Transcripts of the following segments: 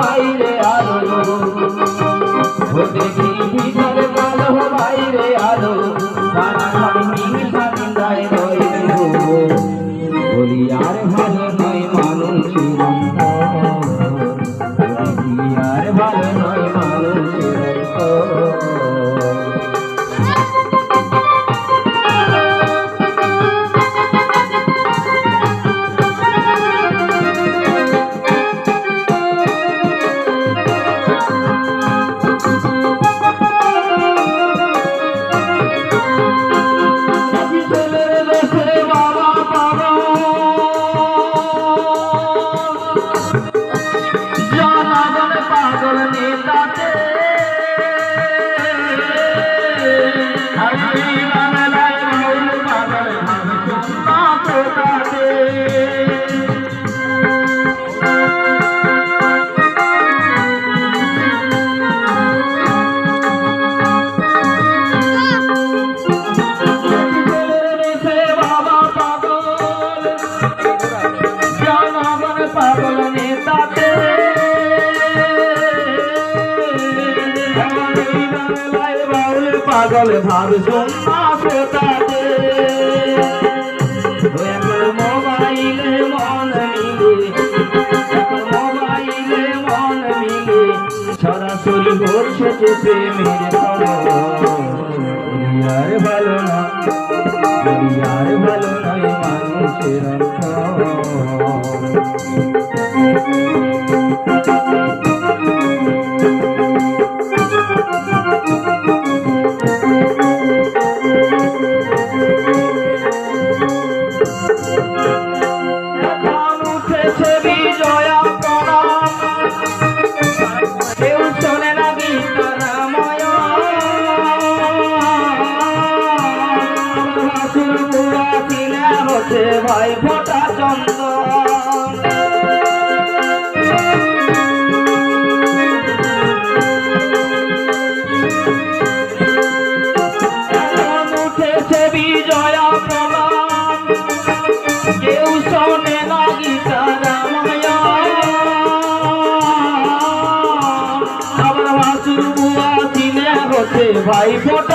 বাইরে আলো। পাগল ভাব সোনাতে এখন মোবাইলে মিলে মোবাইলে মিলে সরাসরি ঘটছে যে প্রেমের আর ভালো না ভালো নয় মানুষের ভাই ফোটা চন্দন। উঠেছে বিজয়া প্রণাম কেউ শোনে না গীতারাময় আবার হাসুর বুয়া দিনে হচ্ছে ভাই ফোটা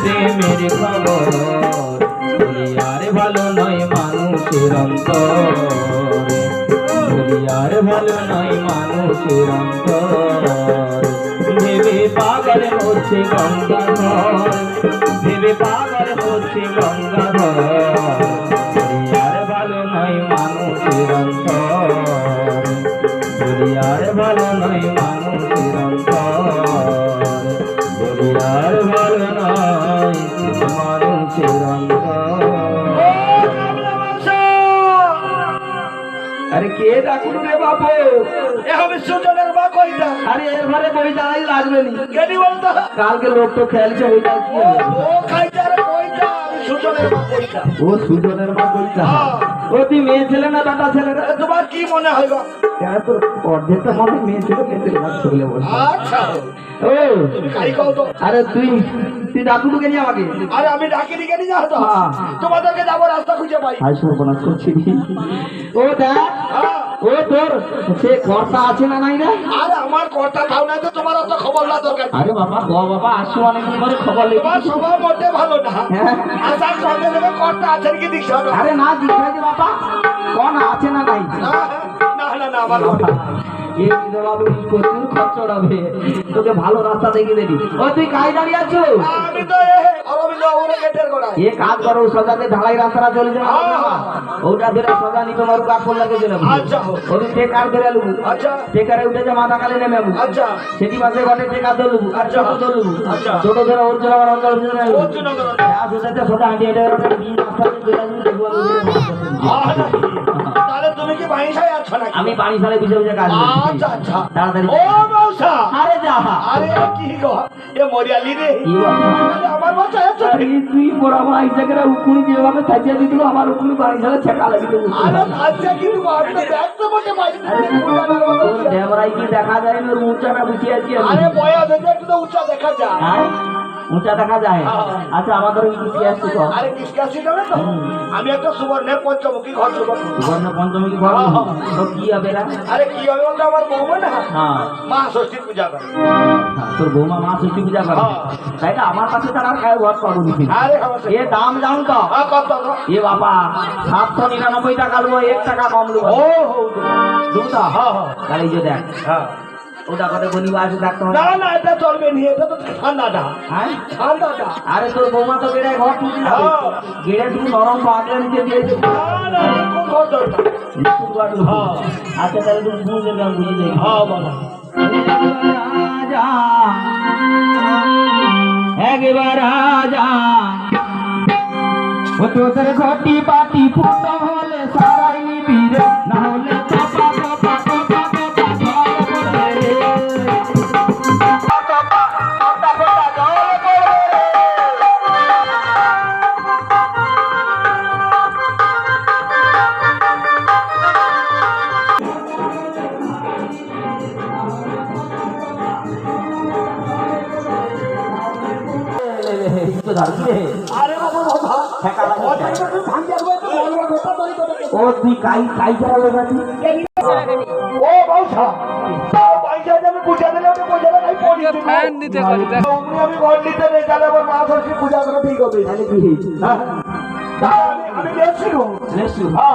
প্রেমের খবর। আর ভালো নয় মানুষের অন্তর। আর ভালো নয় মানুষের অন্তর। ভেবে পাগল হচ্ছে গঙ্গাধর। ভেবে পাগল হচ্ছে গঙ্গাধর। আর ভালো নয় মানুষের অন্তর। আরে কে ডাকুন রে বাবু এ হবে সুজনের মা কইতা। আরে এর ঘরে বই দাঁড়াই লাগবে নি। কেনি বলতো? কালকে লোক তো খেলছে ওইটা কি ও খাইতে ও সুজনের মা কইতা হ্যাঁ। ও তুই মেয়ে ছেলে না দাদা ছেলে তোমার কি মনে হয় গো? কেন তোর অর্ধেকটা মনে মেয়ে ছেলে মেয়ে ছেলে না ছেলে বল। আচ্ছা। ও খাই কও তো। আরে তুই তুই ডাকু তো কেনি আমাকে। আরে আমি ডাকিনি কেনি যাও তো? হ্যাঁ। তোমাদেরকে যাব রাস্তা খুঁজে পাই। আই সর্বনাশ করছি ও দেখ হ্যাঁ। ও তোর সে কর্তা আছে না নাই রে? আরে আমার কথা খাও না তো তোমার অত খবর না দরকার আরে বাবা গ বাবা আসো অনেকদিন পরে খবর তোমার স্বভাব মোটে ভালো না। হ্যাঁ। কি আরে না জিজ্ঞাসা যে বাবা। কোন আছে না নাই? না না না আমার এই বাবু প্রচুর খরচ হবে। তোকে ভালো রাস্তা দেখে দেবি। ও তুই কাজ দাঁড়িয়ে আছো? আমি তো এ কাজ করো সোজাতে ঢালাই রাস্তাটা চলে যাবে। হ্যাঁ। ওটা ধরে সোজা নিতে মারু কাপড় লাগে চলে আচ্ছা। ওদের টেকার ধরে লুবু? আচ্ছা। টেকারে উঠে যে মাথা কালে নেমে যাব আচ্ছা। সেটি পাশে ঘটে টেকা আর আচ্ছা। ছোট আচ্ছা। ছোট ধরে ওর জন্য আমার অঞ্চল বুঝে নেব অর্জুনগর হ্যাঁ সোজাতে সোজা হাঁটিয়ে হেঁটে ওটা বিয়ে রাস্তা কাটছে। তাহলে তুমি কি বাহিসায় আছো নাকি? আমি পানি সালে বুঝে বুঝে কাজ আচ্ছা আচ্ছা। তাড়াতাড়ি ও মৌসা। আরে যা। আরে কি গো? এ মরিয়ালি রে। আমার বাসায় আছো তুই বড় এই উকুনি যেভাবে থাকিয়ে দিছিল আমার উকুনি বাড়ি সালে ছেঁকা লাগিয়ে দেবো আচ্ছা কিন্তু আপনি দেখতে মোটে পাইনি ড্যামরাই কি দেখা যায়। না উঁচাটা বুঝিয়ে আছে আরে বয়া দেখে একটু উঁচা দেখা যায়। হ্যাঁ? উঁচা দেখা যায়। হ্যাঁ। আচ্ছা আমাদের ওই কি আসছে তো। আরে যাবে তো? আমি একটা সুবর্ণের পঞ্চমুখী ঘর সুবর্ণ সুবর্ণ পঞ্চমী কি বড় হ্যাঁ। তো কি হবে এরা? আরে কি হবে বলতো আমার বৌমা না? হ্যাঁ। মা ষষ্ঠীর পূজা করে। তোর বৌমা মা ষষ্ঠী পূজা করে? হ্যাঁ। তাই না আমার কাছে তার আর কায় ঘর পাবো নি এ দাম জানো তো। কত এ বাবা সাতশো নিরানব্বই টাকা নেব এক টাকা কম নেব ও হো দুটা? হ্যাঁ হ্যাঁ। তাহলে যে দেখ। হ্যাঁ। ওটা কত আছে দেখতে হবে না না এটা চলবে নি এটা তো ঠান্ডাটা। হ্যাঁ? ঠান্ডাটা। আরে তোর বৌমা তো গেড়ে ঘর টুটি না। গেড়ে তুমি নরম পাগলে নিচে দিয়েছে না না কোন ঘর দরকার। হ্যাঁ। আচ্ছা তাহলে তুমি বুঝে গান বুঝে যাই হ্যাঁ বাবা। রাজা একবার রাজা। ও তোদের ঘটি পাটি ফুট হলে সারাই তো ধরছে। আরে বাবা বাবা। ঠেকা তো ও তুই কাই কাই চালাবে বাড়ি ও বাউসা পয়সা যাবে পূজা দিলে আমি পূজা দেখাই পড়ি ফ্যান দিতে পারি দেখ। আমি ঘর নিতে নেই তাহলে আমার মা ষষ্ঠী পূজা করে ঠিক হবে। তাহলে কি? হ্যাঁ। আমি আমি গেছি গো। লেসু হ্যাঁ।